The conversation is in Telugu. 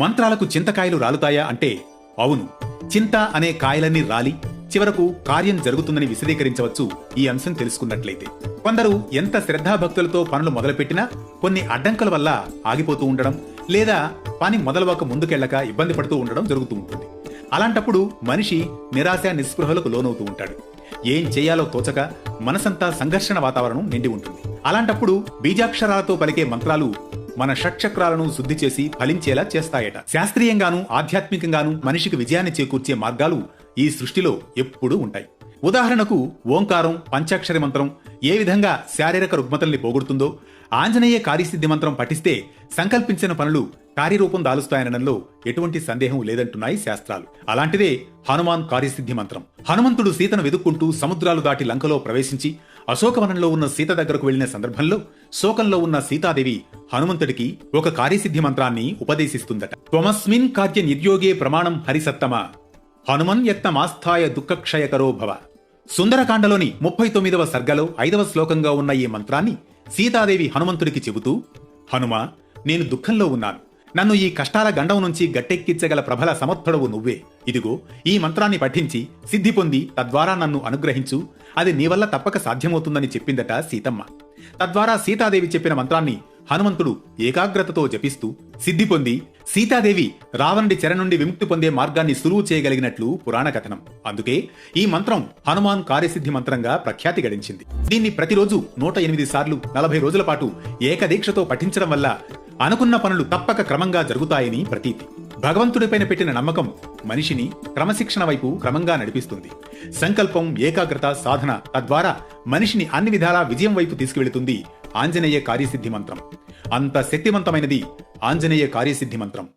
మంత్రాలకు చింతకాయలు రాలుతాయా అంటే అవును. చింత అనే కాయలన్నీ రాలి చివరకు కార్యం జరుగుతుందని విశదీకరించవచ్చు ఈ అంశం తెలుసుకున్నట్లయితే. కొందరు ఎంత శ్రద్ధాభక్తులతో పనులు మొదలుపెట్టినా కొన్ని అడ్డంకుల వల్ల ఆగిపోతూ ఉండడం లేదా పని మొదలవక ముందుకెళ్ళక ఇబ్బంది పడుతూ ఉండడం జరుగుతూ ఉంటుంది. అలాంటప్పుడు మనిషి నిరాశ నిస్పృహలకు లోనవుతూ ఉంటాడు. ఏం చేయాలో తోచక మనసంతా సంఘర్షణ వాతావరణం నిండి ఉంటుంది. అలాంటప్పుడు బీజాక్షరాలతో పలికే మంత్రాలు మన షట్చక్రాలను శుద్ధి చేసి ఫలించేలా చేస్తాయట. శాస్త్రీయంగాను ఆధ్యాత్మికంగాను మనిషికి విజయాన్ని చేకూర్చే మార్గాలు ఈ సృష్టిలో ఎప్పుడూ ఉంటాయి. ఉదాహరణకు ఓంకారం పంచాక్షరి మంత్రం ఏ విధంగా శారీరక రుగ్మతల్ని పోగొడుతుందో ఆంజనేయ కార్యసిద్ధి మంత్రం పఠిస్తే సంకల్పించిన పనులు కార్యరూపం దాలుస్తాయనడంలో ఎటువంటి సందేహం లేదంటున్నాయి శాస్త్రాలు. అలాంటిదే హనుమాన్ కార్యసిద్ధి మంత్రం. హనుమంతుడు సీతను వెదుక్కుంటూ సముద్రాలు దాటి లంకలో ప్రవేశించి అశోకవనంలో ఉన్న సీత దగ్గరకు వెళ్ళిన సందర్భంలో శోకంలో ఉన్న సీతాదేవి హనుమంతుడికి ఒక కార్యసిద్ధి మంత్రాన్ని ఉపదేశిస్తుందట. త్వమస్మిన్ కార్య నిర్యోగే ప్రమాణం హరిసత్తమ. హనుమన్ యత్నమాస్థాయ దుఃఖక్షయకరో భవ. సుందరకాండలోని ముప్పై తొమ్మిదవ సర్గలో ఐదవ శ్లోకంగా ఉన్న ఈ మంత్రాన్ని సీతాదేవి హనుమంతుడికి చెబుతూ హనుమ నేను దుఃఖంలో ఉన్నాను. నన్ను ఈ కష్టాల గండం నుంచి గట్టెక్కించగల ప్రబల సమర్థుడవు నువ్వే. ఇదిగో ఈ మంత్రాన్ని పఠించి సిద్ధి పొంది తద్వారా నన్ను అనుగ్రహించు. అది నీ వల్ల తప్పక సాధ్యమవుతుందని చెప్పిందట సీతమ్మ. తద్వారా సీతాదేవి చెప్పిన మంత్రాన్ని హనుమంతుడు ఏకాగ్రతతో జపిస్తూ సిద్ధి పొంది సీతాదేవి రావణుడి చెర నుండి విముక్తి పొందే మార్గాన్ని సులువు చేయగలిగినట్లు పురాణ కథనం. అందుకే ఈ మంత్రం హనుమాన్ కార్యసిద్ధి మంత్రంగా ప్రఖ్యాతి గడించింది. దీన్ని ప్రతిరోజు నూట ఎనిమిది సార్లు నలభై రోజుల పాటు ఏకదీక్షతో పఠించడం వల్ల అనుకున్న పనులు తప్పక క్రమంగా జరుగుతాయని ప్రతీతి. భగవంతుడిపైన పెట్టిన నమ్మకం మనిషిని క్రమశిక్షణ వైపు క్రమంగా నడిపిస్తుంది. సంకల్పం ఏకాగ్రత సాధన తద్వారా మనిషిని అన్ని విధాలా విజయం వైపు తీసుకువెళుతుంది ఆంజనేయ కార్యసిద్ధి మంత్రం. అంత శక్తివంతమైనది ఆంజనేయ కార్యసిద్ధి మంత్రం.